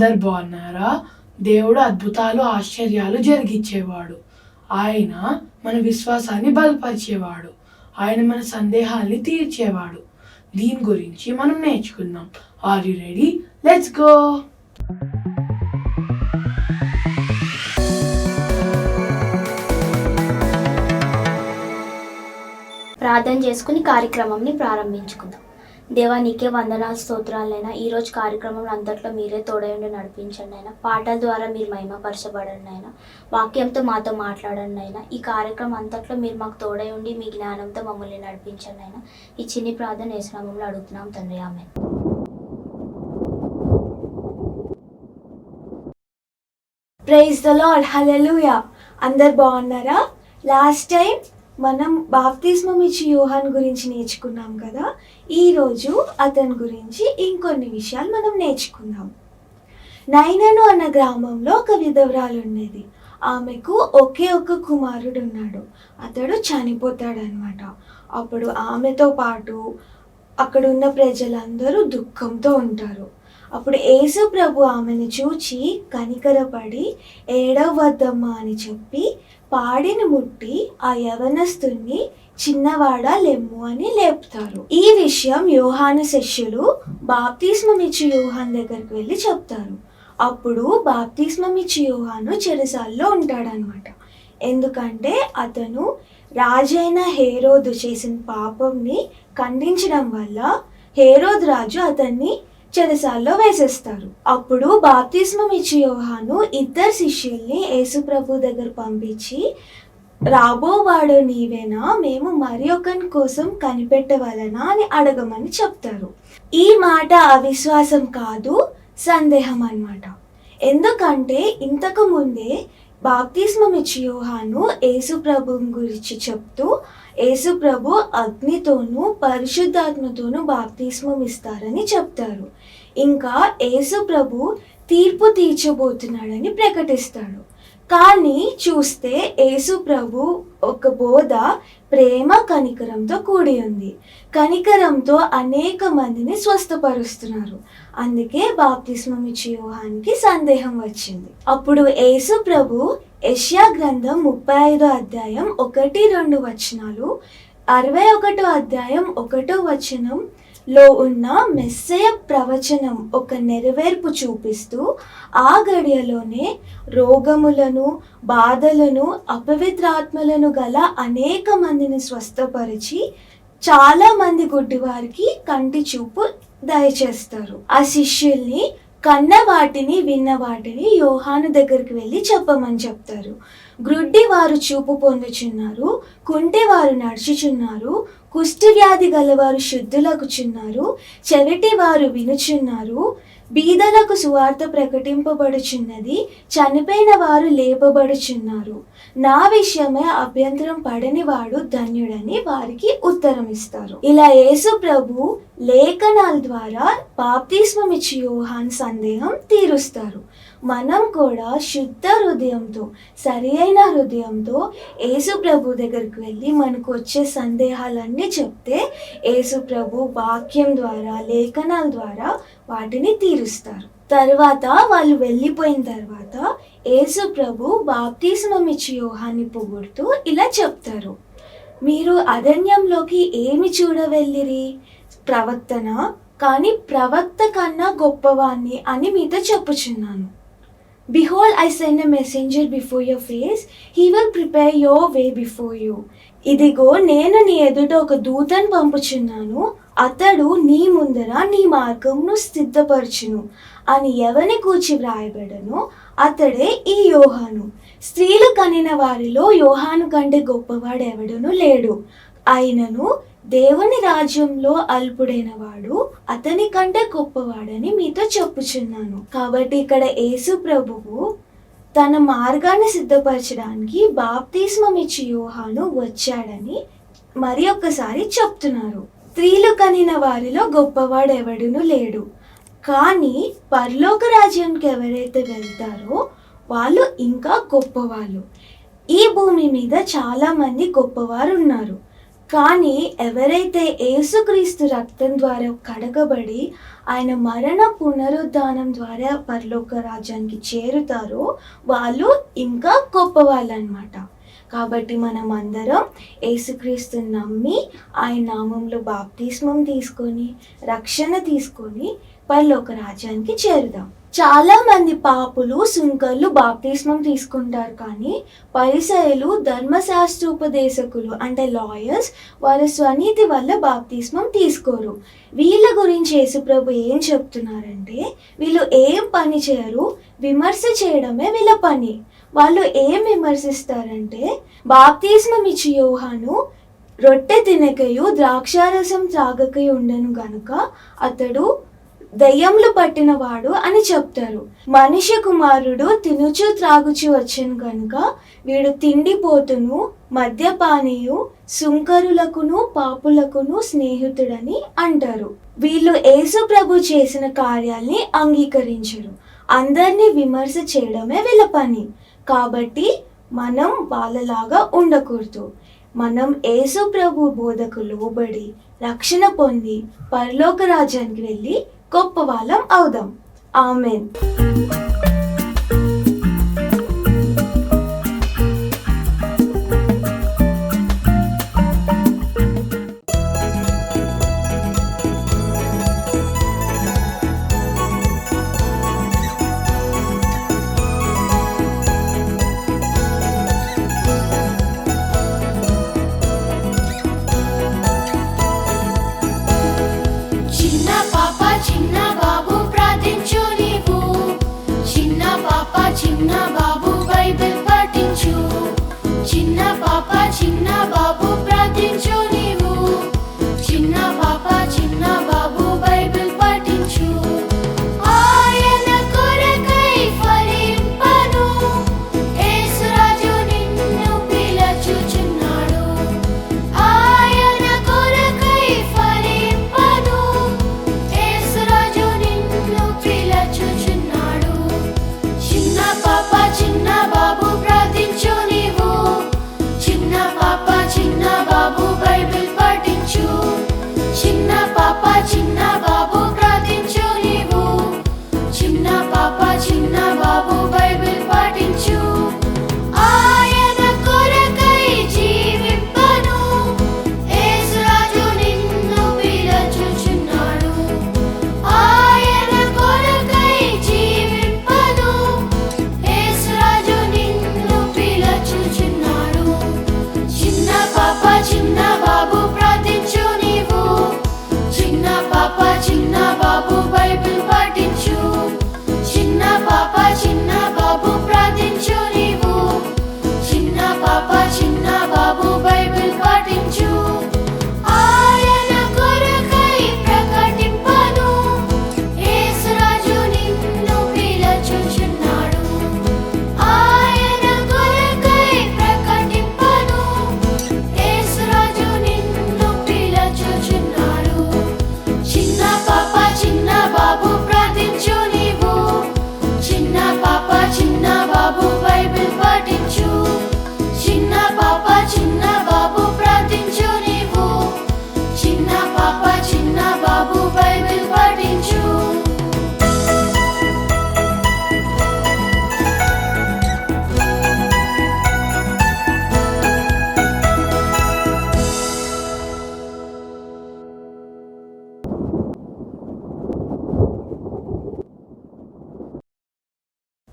అందరు బాగున్నారా దేవుడు అద్భుతాలు ఆశ్చర్యాలు జరిగించేవాడు ఆయన మన విశ్వాసాన్ని బలపరిచేవాడు. ఆయన మన సందేహాల్ని తీర్చేవాడు. దీని గురించి మనం నేర్చుకుందాం. Are you ready let's go ప్రార్థన చేసుకుని కార్యక్రమంని ప్రారంభించుకుందాం. దేవా నీకే వందనాలు స్తోత్రాలైనా. ఈ కార్యక్రమం అంతట్లో మీరే తోడయండి నడిపించండి అయినా పాటల ద్వారా మీరు మహిమపరచబడండి అయినా వాక్యంతో మాతో మాట్లాడండి అయినా ఈ కార్యక్రమం అంతట్లో మీరు మాకు తోడై ఉండి మీ జ్ఞానంతో మమ్మల్ని నడిపించండి అయినా ఈ చిన్ని ప్రార్థన వేసినామంలో అడుగుతున్నాం తండ్రి. ఆమె ప్రైజ్ ద లార్డ్. హల్లెలూయా. అందరు బాగున్నారా? లాస్ట్ టైం మనం బాప్తిస్మం ఇచ్చి యోహాన్ గురించి నేర్చుకున్నాం కదా ఈరోజు అతని గురించి ఇంకొన్ని విషయాలు మనం నేర్చుకుందాం. నైనను అన్న గ్రామంలో ఒక విధవరాలు ఉండేది. ఆమెకు ఒకే ఒక కుమారుడు ఉన్నాడు అతడు చనిపోతాడనమాట అప్పుడు ఆమెతో పాటు అక్కడ ఉన్న ప్రజలందరూ దుఃఖంతో ఉంటారు. అప్పుడు యేసు ప్రభు ఆమెను చూచి కనికరపడి ఏడవద్దమ్మా అని చెప్పి పాడిని ముట్టి ఆ యవనస్తుని చిన్నవాడ లెమ్ము అని లేపుతారు. ఈ విషయం యోహాను శిష్యులు బాప్తిస్మం ఇచ్చి యోహాన్ దగ్గరికి వెళ్ళి చెప్తారు. అప్పుడు బాప్తిస్మం ఇచ్చి యోహాను చెరసాల్లో ఉంటాడనమాట ఎందుకంటే అతను రాజైన హేరోదు చేసిన పాపంని ఖండించడం వల్ల హేరోద్ రాజు అతన్ని చెరసాల్లో వేసేస్తారు. అప్పుడు బాప్తిస్మం ఇచ్చి యోహాను ఇద్దరు శిష్యుల్ని యేసుప్రభు దగ్గర పంపించి రాబోవాడు నీవేనా? మేము మరి ఒకరి కోసం కనిపెట్టవలనా? అని అడగమని చెప్తారు. ఈ మాట అవిశ్వాసం కాదు సందేహం అన్నమాట ఎందుకంటే ఇంతకు ముందే బాప్తిస్మం ఇచ్చి యోహాను యేసు గురించి చెప్తూ యేసు ప్రభు అగ్నితోనూ పరిశుద్ధాత్మతోనూ బాప్తిస్మం ఇస్తారని చెప్తారు. ఇంకా యేసు ప్రభు తీర్పు తీర్చబోతున్నాడని ప్రకటిస్తాడు. కానీ చూస్తే యేసు ప్రభు ఒక బోధ ప్రేమ కనికరంతో కూడి ఉంది. కనికరంతో అనేక మందిని స్వస్థపరుస్తున్నారు. అందుకే బాప్తిస్మం ఇచ్చి సందేహం వచ్చింది. అప్పుడు యేసు ప్రభు యష్యా గ్రంథం ముప్పై ఐదో అధ్యాయం ఒకటి రెండు వచనాలు అరవై ఒకటో అధ్యాయం ఒకటో వచనం లో ఉన్న మెస్సయ ప్రవచనం ఒక నెరవేర్పు చూపిస్తూ ఆ గడియలోనే రోగములను బాధలను అపవిత్రాత్మలను గల అనేక మందిని స్వస్థపరిచి చాలా మంది గుడ్డివారికి కంటి చూపు దయచేస్తారు. ఆ శిష్యుల్ని కన్న వాటిని విన్న వాటిని యోహాను దగ్గరికి వెళ్ళి చెప్పమని చెప్తారు. గ్రుడ్డి వారు చూపు పొందుచున్నారు కుంటి వారు నడుచుచున్నారు కుష్ఠవ్యాధి వ్యాధి గలవారు శుద్ధులకుచున్నారు చెవిటి వారు వినుచున్నారు బీదలకు సువార్త ప్రకటింపబడుచున్నది చనిపోయిన వారు లేపబడుచున్నారు. నా విషయమే అభ్యంతరం పడని వాడు ధన్యుడని వారికి ఉత్తరం ఇస్తారు. ఇలా యేసు ప్రభు లేఖనాల ద్వారా బాప్తిస్మమిచ్చి యోహాన్ సందేహం తీరుస్తారు. మనం కూడా శుద్ధ హృదయంతో సరి అయిన హృదయంతో యేసు ప్రభు దగ్గరికి వెళ్ళి మనకు వచ్చే సందేహాలన్నీ చెప్తే యేసు ప్రభు వాక్యం ద్వారా లేఖనాల ద్వారా వాటిని తీరుస్తారు. తర్వాత వాళ్ళు వెళ్ళిపోయిన తర్వాత యేసు ప్రభు బాప్తిస్మం ఇచ్చి యోహాన్ని పొగుడుతూ ఇలా చెప్తారు. మీరు అరణ్యంలోకి ఏమి చూడవెళ్ళిరి? ప్రవక్తన? కానీ ప్రవక్త కన్నా గొప్పవాణ్ణి అని మీతో చెప్పుచున్నాను. Behold I send a messenger before your face. He will prepare your way before you. ఇదిగో నేను నీ ఎదుట ఒక దూతను పంపుచున్నాను. అతడు నీ ముందర నీ మార్గంను సిద్ధపరచును అని ఎవని కూర్చి వ్రాయబడను అతడే ఈ యోహాను. స్త్రీలు కనిన వారిలో యోహాను కంటే గొప్పవాడు ఎవడును లేడు. అయినను దేవుని రాజ్యంలో అల్పుడైన వాడు అతని కంటే గొప్పవాడని మీతో చెప్పుచున్నాను. కాబట్టి ఇక్కడ యేసు ప్రభువు తన మార్గాన్ని సిద్ధపరచడానికి బాప్తిస్మం ఇచ్చి యోహాను వచ్చాడని మరి ఒక్కసారి చెప్తున్నారు. స్త్రీలు కనిన వారిలో గొప్పవాడు ఎవడునూ లేడు. కానీ పరలోక రాజ్యానికి ఎవరైతే వెళ్తారో వాళ్ళు ఇంకా గొప్పవాళ్ళు. ఈ భూమి మీద చాలామంది గొప్పవారు ఉన్నారు కానీ ఎవరైతే యేసుక్రీస్తు రక్తం ద్వారా కడగబడి ఆయన మరణ పునరుద్ధానం ద్వారా పరలోక రాజ్యానికి చేరుతారో వాళ్ళు ఇంకా గొప్పవాళ్ళు అనమాట కాబట్టి మనం అందరం యేసుక్రీస్తుని నమ్మి ఆయన నామంలో బాప్తిస్మం తీసుకొని రక్షణ తీసుకొని పరలోక రాజ్యానికి చేరుదాం. చాలా మంది పాపులు సుంకర్లు బాప్తిస్మం తీసుకుంటారు కానీ పరిసయలు ధర్మశాస్త్రోపదేశకులు అంటే లాయర్స్ వారి స్వనీతి వల్ల బాప్తిస్మం తీసుకోరు. వీళ్ళ గురించి యేసుప్రభు ఏం చెప్తున్నారంటే వీళ్ళు ఏం పని చేయరు? విమర్శ చేయడమే వీళ్ళ పని. వాళ్ళు ఏం విమర్శిస్తారంటే బాప్తిస్మమిచ్చి యోహాను రొట్టె తినకయు ద్రాక్షారసం త్రాగకై ఉండను గనుక అతడు దయ్యములు పట్టినవాడు అని చెప్తారు. మనిషి కుమారుడు తినుచు త్రాగుచు వచ్చాను కనుక వీడు తిండిపోతును మద్యపానీయు సుంకరులకును పాపులకును స్నేహితుడని అంటారు. వీళ్ళు యేసు ప్రభు చేసిన కార్యాల్ని అంగీకరించరు. అందరినీ విమర్శ చేయడమే వీళ్ళ పని. కాబట్టి మనం వాళ్ళలాగా ఉండకూడదు. మనం యేసు ప్రభు బోధకు లోబడి రక్షణ పొంది పరలోక రాజ్యానికి వెళ్ళి గొప్ప వాళ్ళం అవుదాం. ఆమెన్. చిన్న పాప చిన్న బాబు ప్రార్థించు నీవు. చిన్న పాప చిన్న బాబు బైబిల్ పఠించు. చిన్న పాప చిన్న బాబు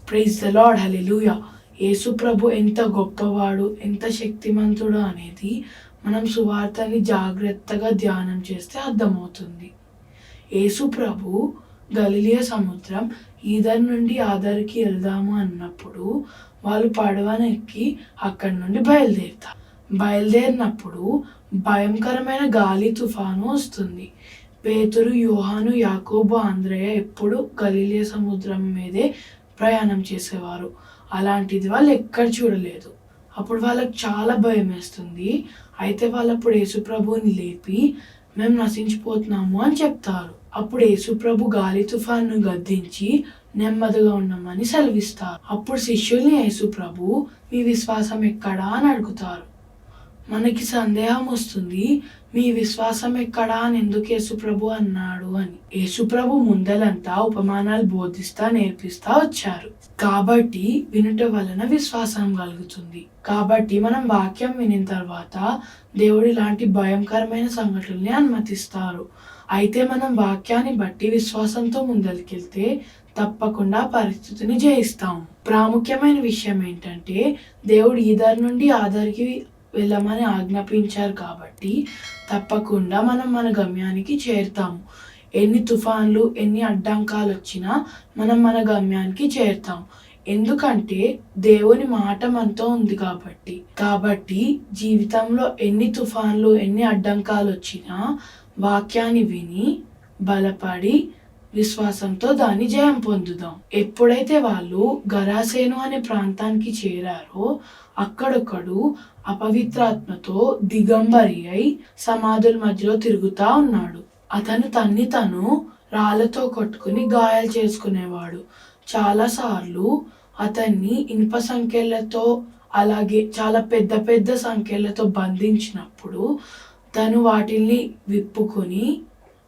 ప్రైజ్ ద లాడ్ హల్లెలూయా యేసు ప్రభు ఎంత గొప్పవాడు ఎంత శక్తిమంతుడు అనేది మనం సువార్తని జాగ్రత్తగా ధ్యానం చేస్తే అర్థమవుతుంది. యేసు ప్రభు గలిలియ సముద్రం ఈదర్ నుండి ఆదర్కి వెళ్దాము అన్నప్పుడు వాళ్ళు పడవనెక్కి అక్కడి నుండి బయలుదేరుతారు. బయలుదేరినప్పుడు భయంకరమైన గాలి తుఫాను వస్తుంది. పేతురు యోహాను యాకోబు ఆంధ్రయ్య ఎప్పుడు గలీలియ సముద్రం మీదే ప్రయాణం చేసేవారు. అలాంటిది వాళ్ళు ఎక్కడ చూడలేదు. అప్పుడు వాళ్ళకి చాలా భయం వేస్తుంది. అయితే వాళ్ళు అప్పుడు యేసుప్రభుని లేపి మేము నశించిపోతున్నాము అని చెప్తారు. అప్పుడు యేసుప్రభు గాలి తుఫాను గద్దించి నెమ్మదిగా ఉండమని సెలవిస్తారు. అప్పుడు శిష్యుల్ని యేసుప్రభు మీ విశ్వాసం ఎక్కడా? అని అడుగుతారు. మనకి సందేహం వస్తుంది మీ విశ్వాసం ఎక్కడా? అని ఎందుకు యేసుప్రభు అన్నాడు అని. యేసుప్రభు ముందలంతా ఉపమానాలు బోధిస్తా నేర్పిస్తా వచ్చారు. కాబట్టి వినుట వలన విశ్వాసం కలుగుతుంది. కాబట్టి మనం వాక్యం వినిన తర్వాత దేవుడు ఇలాంటి భయంకరమైన సంఘటనల్ని అనుమతిస్తారు. అయితే మనం వాక్యాన్ని బట్టి విశ్వాసంతో ముందరికెళ్తే తప్పకుండా పరిస్థితిని జయిస్తాం. ప్రాముఖ్యమైన విషయం ఏంటంటే దేవుడు ఈధర్ నుండి ఆధార్కి వెళ్ళమని ఆజ్ఞాపించారు కాబట్టి తప్పకుండా మనం మన గమ్యానికి చేరుతాము. ఎన్ని తుఫాన్లు ఎన్ని అడ్డంకాలు వచ్చినా మనం మన గమ్యానికి చేరుతాం. ఎందుకంటే దేవుని మాట మనతో ఉంది కాబట్టి. కాబట్టి జీవితంలో ఎన్ని తుఫాన్లు ఎన్ని అడ్డంకాలు వచ్చినా వాక్యాన్ని విని బలపడి విశ్వాసంతో దాని జయం పొందుదాం. ఎప్పుడైతే వాళ్ళు గరాసేను అనే ప్రాంతానికి చేరారో అక్కడొక్కడు అపవిత్రాత్మతో దిగంబరి అయి సమాధుల మధ్యలో తిరుగుతా ఉన్నాడు. అతను తన్ని తను రాళ్ళతో కొట్టుకుని గాయాలు చేసుకునేవాడు. చాలాసార్లు అతన్ని ఇనుప సంఖ్యలతో అలాగే చాలా పెద్ద పెద్ద సంఖ్యలతో బంధించినప్పుడు తను వాటిల్ని విప్పుకొని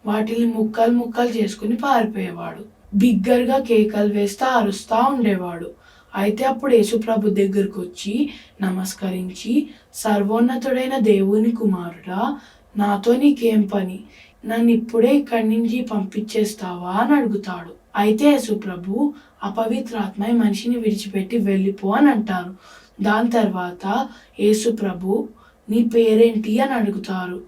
వాటిని ముక్కలు ముక్కలు చేసుకుని పారిపోయేవాడు. బిగ్గరగా కేకలు వేస్తా అరుస్తా ఉండేవాడు. అయితే అప్పుడు యేసుప్రభు దగ్గరకు వచ్చి నమస్కరించి సర్వోన్నతుడైన దేవుని కుమారుడా నాతో నీకేం పని? నన్ను ఇప్పుడే ఇక్కడి నుంచి పంపించేస్తావా? అని అడుగుతాడు. అయితే యేసుప్రభు అపవిత్రాత్మ మనిషిని విడిచిపెట్టి వెళ్ళిపో అని అంటారు. దాని తర్వాత యేసుప్రభు నీ పేరేంటి? అని అడుగుతారు.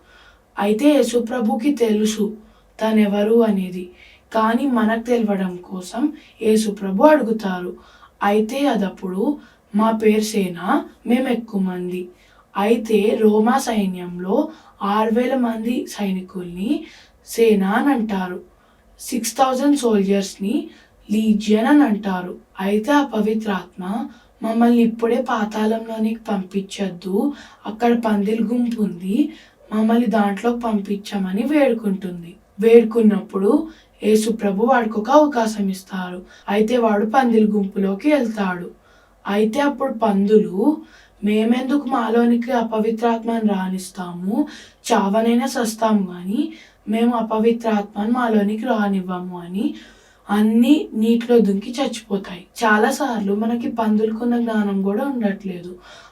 అయితే యేసుప్రభుకి తెలుసు తనెవరు అనేది. కానీ మనకు తెలవడం కోసం యేసుప్రభు అడుగుతారు. అయితే అదప్పుడు మా పేరు సేన మేము ఎక్కువ మంది. అయితే రోమా సైన్యంలో ఆరు వేల మంది సైనికుల్ని సేన అని అంటారు. సిక్స్ థౌజండ్ సోల్జర్స్ని లీజియన్ అని అంటారు. అయితే ఆ పవిత్రాత్మ మమ్మల్ని ఇప్పుడే పాతాళంలోనికి పంపించొద్దు. అక్కడ పందిల్ గుంపు ఉంది. మమ్మల్ని దాంట్లోకి పంపించమని వేడుకుంటుంది. వేడుకున్నప్పుడు యేసు ప్రభు వాడికి ఒక అవకాశం ఇస్తారు అయితే వాడు పందిల గుంపులోకి వెళ్తాడు. అయితే అప్పుడు పందులు మేమెందుకు మాలోనికి అపవిత్రాత్మను రానిస్తాము? చావనైనా సస్తాము కానీ మేము అపవిత్రాత్మను మాలోనికి రానివ్వము అని అన్నీ నీటిలో దుంకి చచ్చిపోతాయి. చాలాసార్లు మనకి పందులకున్న జ్ఞానం కూడా ఉండట్లేదు.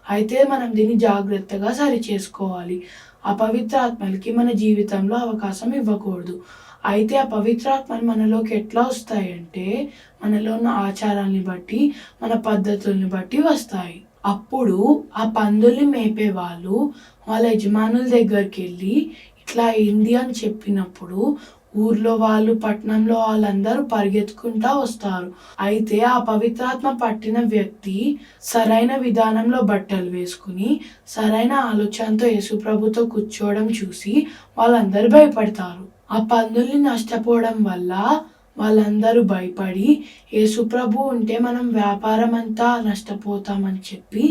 అయితే మనం దీన్ని జాగ్రత్తగా సరి చేసుకోవాలి. అపవిత్ర ఆత్మలకి మన జీవితంలో అవకాశం ఇవ్వకూడదు. అయితే ఆ పవిత్రాత్మలు మనలోకి ఎట్లా వస్తాయంటే మనలో ఉన్న ఆచారాన్ని బట్టి మన పద్ధతుల్ని బట్టి వస్తాయి. అప్పుడు ఆ పందుల్ని మేపే వాళ్ళు వాళ్ళ యజమానుల దగ్గరికి వెళ్ళి ఇట్లా ఏంది అని చెప్పినప్పుడు ఊర్లో వాళ్ళు పట్టణంలో వాళ్ళందరూ పరిగెత్తుకుంటా వస్తారు. అయితే ఆ పవిత్రాత్మ పట్టిన వ్యక్తి సరైన విధానంలో బట్టలు వేసుకుని సరైన ఆలోచనతో యేసుప్రభుతో కూర్చోవడం చూసి వాళ్ళందరూ భయపడతారు. ఆ పందుల్ని నష్టపోవడం వల్ల వాళ్ళందరూ భయపడి యేసుప్రభు ఉంటే మనం వ్యాపారం అంతా నష్టపోతామని చెప్పి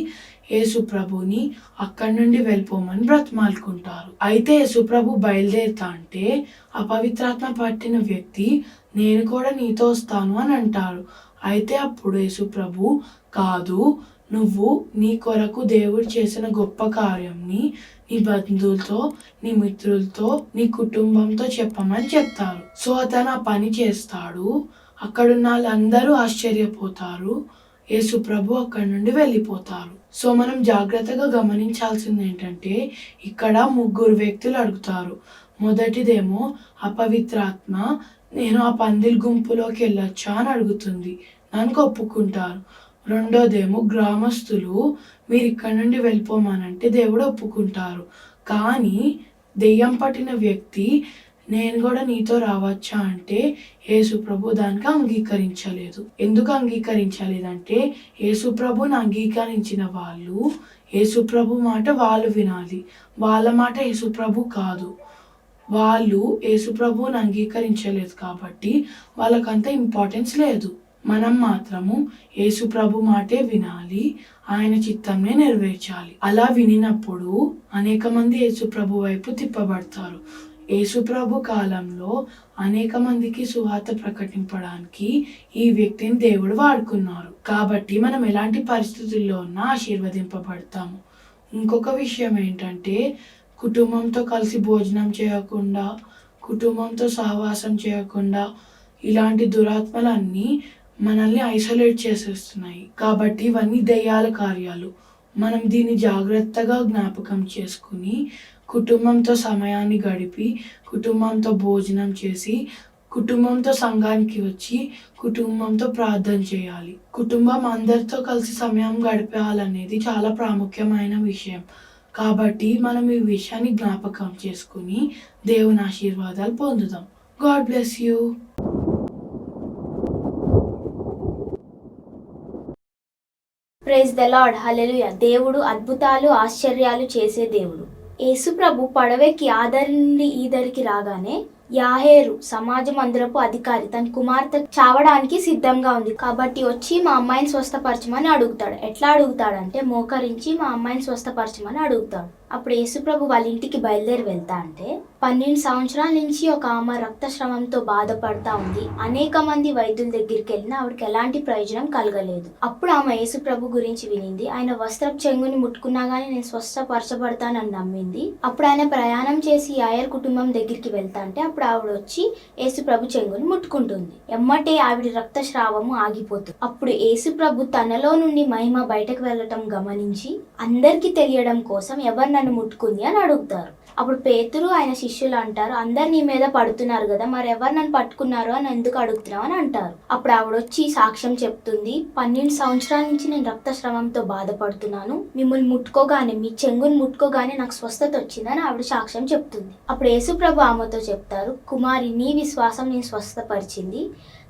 యేసుప్రభుని అక్కడి నుండి వెళ్ళిపోమని బ్రతమాలుకుంటారు. అయితే యేసుప్రభు బయలుదేరుతా అంటే అపవిత్రాత్మ పట్టిన వ్యక్తి నేను కూడా నీతో వస్తాను అని అంటారు. అయితే అప్పుడు యేసుప్రభు కాదు నువ్వు నీ కొరకు దేవుడు చేసిన గొప్ప కార్యంని నీ బంధువులతో నీ మిత్రులతో నీ కుటుంబంతో చెప్పమని చెప్తారు. సో అతను ఆ పని చేస్తాడు. అక్కడున్న వాళ్ళందరూ ఆశ్చర్యపోతారు. యేసుప్రభు అక్కడి నుండి వెళ్ళిపోతారు. సో మనం జాగ్రత్తగా గమనించాల్సింది ఏంటంటే ఇక్కడ ముగ్గురు వ్యక్తులు అడుగుతారు. మొదటిదేమో అపవిత్రాత్మ నేను ఆ పందిల్ గుంపులోకి వెళ్ళొచ్చా? అని అడుగుతుంది. దానికి ఒప్పుకుంటారు. రెండోదేమో గ్రామస్తులు మీరు ఇక్కడ నుండి వెళ్ళిపోమానంటే దేవుడు ఒప్పుకుంటారు. కానీ దెయ్యం పట్టిన వ్యక్తి నేను కూడా నీతో రావచ్చా అంటే యేసు ప్రభు దానికి అంగీకరించలేదు. ఎందుకు అంగీకరించలేదంటే యేసు ప్రభుని అంగీకరించిన వాళ్ళు యేసు ప్రభు మాట వాళ్ళు వినాలి. వాళ్ళ మాట యేసు ప్రభు కాదు. వాళ్ళు యేసు ప్రభువుని అంగీకరించలేదు కాబట్టి వాళ్ళకంత ఇంపార్టెన్స్ లేదు. మనం మాత్రము యేసు ప్రభు మాటే వినాలి. ఆయన చిత్తంనే నెరవేర్చాలి. అలా వినినప్పుడు అనేక మంది యేసు ప్రభు వైపు తిప్పబడతారు. యేసుప్రభు కాలంలో అనేక మందికి సువార్త ప్రకటింపడానికి ఈ వ్యక్తిని దేవుడు వాడుకున్నారు. కాబట్టి మనం ఎలాంటి పరిస్థితుల్లో ఉన్నా ఆశీర్వదింపబడతాము. ఇంకొక విషయం ఏంటంటే కుటుంబంతో కలిసి భోజనం చేయకుండా కుటుంబంతో సహవాసం చేయకుండా ఇలాంటి దురాత్మలన్నీ మనల్ని ఐసోలేట్ చేసేస్తున్నాయి. కాబట్టి ఇవన్నీ దెయ్యాల కార్యాలు. మనం దీన్ని జాగ్రత్తగా జ్ఞాపకం చేసుకుని కుటుంబంతో సమయాన్ని గడిపి కుటుంబంతో భోజనం చేసి కుటుంబంతో సంఘానికి వచ్చి కుటుంబంతో ప్రార్థన చేయాలి. కుటుంబం అందరితో కలిసి సమయం గడిపేయాలనేది చాలా ప్రాముఖ్యమైన విషయం. కాబట్టి మనం ఈ విషయాన్ని జ్ఞాపకం చేసుకుని దేవుని ఆశీర్వాదాలు పొందుదాం. God bless you. Praise the lord hallelujah దేవుడు అద్భుతాలు ఆశ్చర్యాలు చేసే దేవుడు. యేసుప్రభు పడవెక్కి ఆదరి నుండి ఈదరికి రాగానే యాహేరు సమాజ మందిరపు అధికారి తన కుమార్తె చావడానికి సిద్ధంగా ఉంది. కాబట్టి వచ్చి మా అమ్మాయిని స్వస్థపరచమని అడుగుతాడు. ఎట్లా అడుగుతాడంటే మోకరించి మా అమ్మాయిని స్వస్థపరచమని అడుగుతాడు. అప్పుడు యేసుప్రభు వాళ్ళ ఇంటికి బయలుదేరి వెళ్తా అంటే పన్నెండు సంవత్సరాల నుంచి ఒక ఆమె రక్తస్రావంతో బాధపడతా ఉంది. అనేక మంది వైద్యుల దగ్గరికి వెళ్ళినా ఆవిడకి ఎలాంటి ప్రయోజనం కలగలేదు. అప్పుడు ఆమె యేసుప్రభు గురించి వినింది. ఆయన వస్త్ర చెంగుని ముట్టుకున్నా గానీ నేను స్వస్థపరచబడతానని నమ్మింది. అప్పుడు ఆయన ప్రయాణం చేసి యాయర్ కుటుంబం దగ్గరికి వెళ్తా అంటే అప్పుడు ఆవిడ వచ్చి యేసుప్రభు చెంగుని ముట్టుకుంటుంది. ఎమ్మటే ఆవిడ రక్తస్రావము ఆగిపోతుంది. అప్పుడు యేసుప్రభు తనలో నుండి మహిమ బయటకు వెళ్ళటం గమనించి అందరికీ తెలియడం కోసం ఎవరు నన్ను ముట్టుకుంది అని అడుగుతారు. అప్పుడు పేతురు ఆయన శిష్యులు అంటారు అందరు నీ మీద పడుతున్నారు కదా మరి ఎవరు నన్ను పట్టుకున్నారు అని ఎందుకు అడుగుతున్నావు అని అంటారు. అప్పుడు ఆవిడ వచ్చి సాక్ష్యం చెప్తుంది పన్నెండు సంవత్సరాల నుంచి నేను రక్తస్రవంతో బాధపడుతున్నాను మిమ్మల్ని ముట్టుకోగానే మీ చెంగుని ముట్టుకోగానే నాకు స్వస్థత వచ్చిందని ఆవిడ సాక్ష్యం చెప్తుంది. అప్పుడు యేసుప్రభు ఆమెతో చెప్తారు కుమారి నీ విశ్వాసం నేను స్వస్థపరిచింది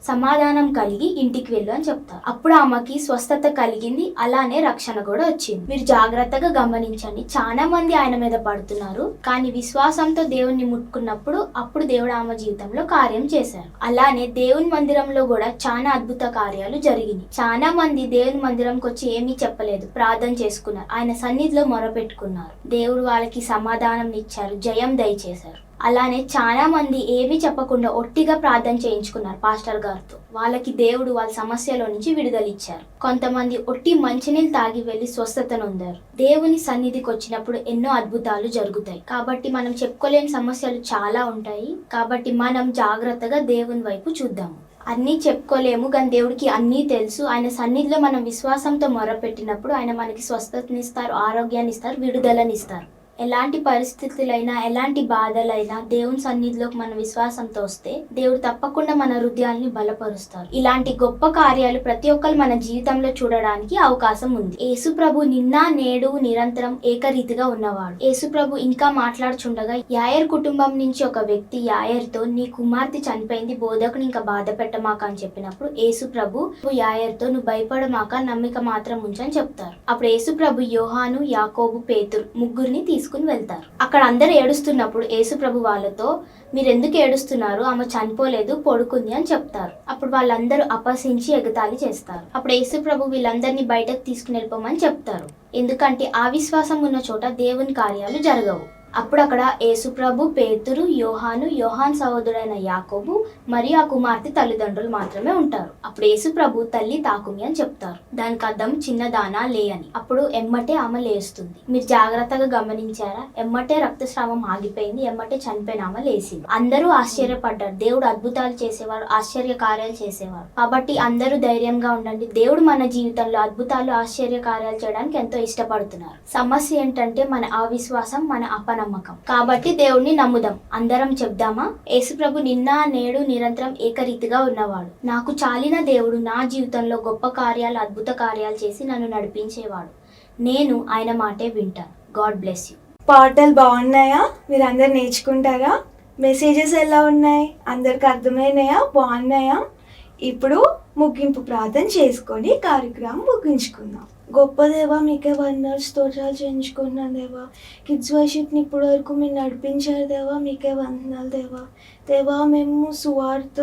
సమాధానం కలిగి ఇంటికి వెళ్ళు అని చెప్తారు అప్పుడు ఆమెకి స్వస్థత కలిగింది. అలానే రక్షణ కూడా వచ్చింది. మీరు జాగ్రత్తగా గమనించండి. చాలా మంది ఆయన మీద పడుతున్నారు. కానీ విశ్వాసంతో దేవుణ్ణి ముట్టుకున్నప్పుడు అప్పుడు దేవుడు ఆమె జీవితంలో కార్యం చేశారు. అలానే దేవుని మందిరంలో కూడా చాలా అద్భుత కార్యాలు జరిగినాయి. చాలా మంది దేవుని మందిరంకి వచ్చి ఏమీ చెప్పలేదు. ప్రార్థన చేసుకున్నారు. ఆయన సన్నిధిలో మొరపెట్టుకున్నారు. దేవుడు వాళ్ళకి సమాధానం ఇచ్చారు. జయం దయచేశారు. అలానే చాలా మంది ఏమీ చెప్పకుండా ఒట్టిగా ప్రార్థన చేయించుకున్నారు పాస్టర్ గారితో. వాళ్ళకి దేవుడు వాళ్ళ సమస్యలో నుంచి విడుదల ఇచ్చారు కొంతమంది ఒట్టి మంచినీళ్ళు తాగి వెళ్ళి స్వస్థతనుందారు దేవుని సన్నిధికి వచ్చినప్పుడు ఎన్నో అద్భుతాలు జరుగుతాయి. కాబట్టి మనం చెప్పుకోలేని సమస్యలు చాలా ఉంటాయి. కాబట్టి మనం జాగ్రత్తగా దేవుని వైపు చూద్దాము. అన్నీ చెప్పుకోలేము కానీ దేవుడికి అన్నీ తెలుసు. ఆయన సన్నిధిలో మనం విశ్వాసంతో మొరపెట్టినప్పుడు ఆయన మనకి స్వస్థతనిస్తారు ఆరోగ్యాన్ని ఇస్తారు విడుదలనిస్తారు ఎలాంటి పరిస్థితులైనా ఎలాంటి బాధలైనా దేవుని సన్నిధిలోకి మన విశ్వాసంతో వస్తే దేవుడు తప్పకుండా మన హృదయాల్ని బలపరుస్తారు ఇలాంటి గొప్ప కార్యాలు ప్రతి ఒక్కరు మన జీవితంలో చూడడానికి అవకాశం ఉంది. యేసు ప్రభు నిన్న నేడు నిరంతరం ఏకరీతిగా ఉన్నవాడు. యేసు ప్రభు ఇంకా మాట్లాడుచుండగా యాయర్ కుటుంబం నుంచి ఒక వ్యక్తి యాయర్తో నీ కుమార్తె చనిపోయింది బోధకుని ఇంకా బాధ పెట్టమాక అని చెప్పినప్పుడు యేసు ప్రభు యాయర్తో నువ్వు భయపడమాక నమ్మిక మాత్రం ఉంచని చెప్తారు. అప్పుడు యేసు ప్రభు యోహాను యాకోబు పేతురు ముగ్గురిని తీసుకు తీసుకుని వెళ్తారు. అక్కడ అందరు ఏడుస్తున్నప్పుడు యేసు ప్రభు వాళ్ళతో మీరు ఎందుకు ఏడుస్తున్నారు? ఆమె చనిపోలేదు పడుకుంది అని చెప్తారు. అప్పుడు వాళ్ళందరూ అపహసించి ఎగతాళి చేస్తారు. అప్పుడు యేసు ప్రభు వీళ్ళందరినీ బయటకు తీసుకుని వెళ్ళిపోమని చెప్తారు. ఎందుకంటే అవిశ్వాసం ఉన్న చోట దేవుని కార్యాలు జరగవు. అప్పుడు అక్కడ యేసుప్రభు పేతురు యోహాను యోహాన్ సహోదరుడైన యాకోబు మరియు ఆ కుమార్తె తల్లిదండ్రులు మాత్రమే ఉంటారు. అప్పుడు యేసుప్రభు తల్లి తాకుమి అని చెప్తారు. దానికి అర్థం చిన్నదానా లే అని. అప్పుడు ఎమ్మటే ఆమె లేస్తుంది. మీరు జాగ్రత్తగా గమనించారా? ఎమ్మటే రక్తస్రావం ఆగిపోయింది ఎమ్మటే చనిపోయిన ఆమె లేసింది అందరూ ఆశ్చర్యపడ్డారు. దేవుడు అద్భుతాలు చేసేవారు ఆశ్చర్య కార్యాలు చేసేవారు. కాబట్టి అందరూ ధైర్యంగా ఉండండి. దేవుడు మన జీవితంలో అద్భుతాలు ఆశ్చర్య కార్యాలు చేయడానికి ఎంతో ఇష్టపడుతున్నారు. సమస్య ఏంటంటే మన అవిశ్వాసం మన అపనమ్మకం. కాబట్టి దేవుణ్ణి నమ్ముదాం. అందరం చెప్దామా? యేసుప్రభు నిన్న నేడు నిరంతరం ఏకరీతిగా ఉన్నవాడు. నాకు చాలిన దేవుడు నా జీవితంలో గొప్ప కార్యాలు అద్భుత కార్యాలు చేసి నన్ను నడిపించేవాడు. నేను ఆయన మాటే వింటాను. God bless you. పాటలు బాగున్నాయా? మీరందరు నేర్చుకుంటారా? మెసేజెస్ ఎలా ఉన్నాయి? అందరికి అర్థమైనాయా? బాగున్నాయా? ఇప్పుడు ముగింపు ప్రార్థన చేసుకొని కార్యక్రమం ముగించుకుందాం. గొప్ప దేవా మీకే వందనాలు స్తోత్రాలు చేయించుకున్నాను దేవా. కిడ్స్ వర్షిప్ని ఇప్పటి వరకు మీరు నడిపించారు దేవా మీకే వందనాలు దేవా. దేవా మేము సువార్త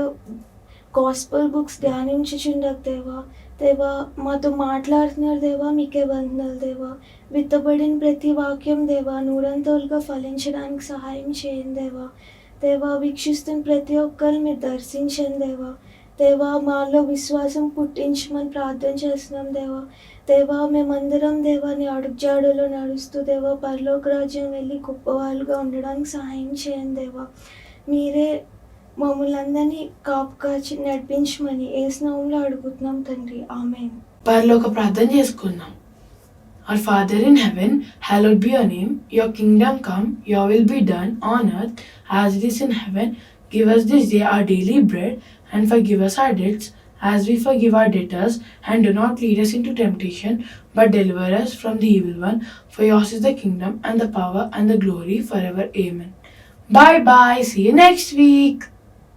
గాస్పల్ బుక్స్ ధ్యానించుచుండకు దేవా. దేవా మాతో మాట్లాడుతున్నారు దేవా మీకే వందనాలు దేవా. విత్తబడిన ప్రతి వాక్యం దేవా నూరంతోలుగా ఫలించడానికి సహాయం చేయండి దేవా. దేవా వీక్షిస్తున్న ప్రతి ఒక్కరు మీరు దర్శించండి దేవా. దేవా మాలో విశ్వాసం పుట్టించమని ప్రార్థన చేస్తున్నాం దేవా. దేవా మేమందరం దేవాని అడుగుజాడలో నడుస్తూ దేవా పరలోక రాజ్యం వెళ్ళి గొప్పవాళ్ళుగా ఉండడానికి సహాయం చేయండి దేవా. మీరే మమ్మల్ని అందరినీ కాపు కాచి నడిపించమని ఏ స్నామంలో అడుగుతున్నాం తండ్రి. ఆమె పరలోక ప్రార్థన చేసుకుందాం. Our Father in heaven, hallowed be your name. Your kingdom come, your will be done on earth as it is in heaven. Give us this day our daily bread. And forgive us our debts as we forgive our debtors. And do not lead us into temptation, but deliver us from the evil one. For yours is the kingdom and the power and the glory forever. Amen. Bye bye. See you next week.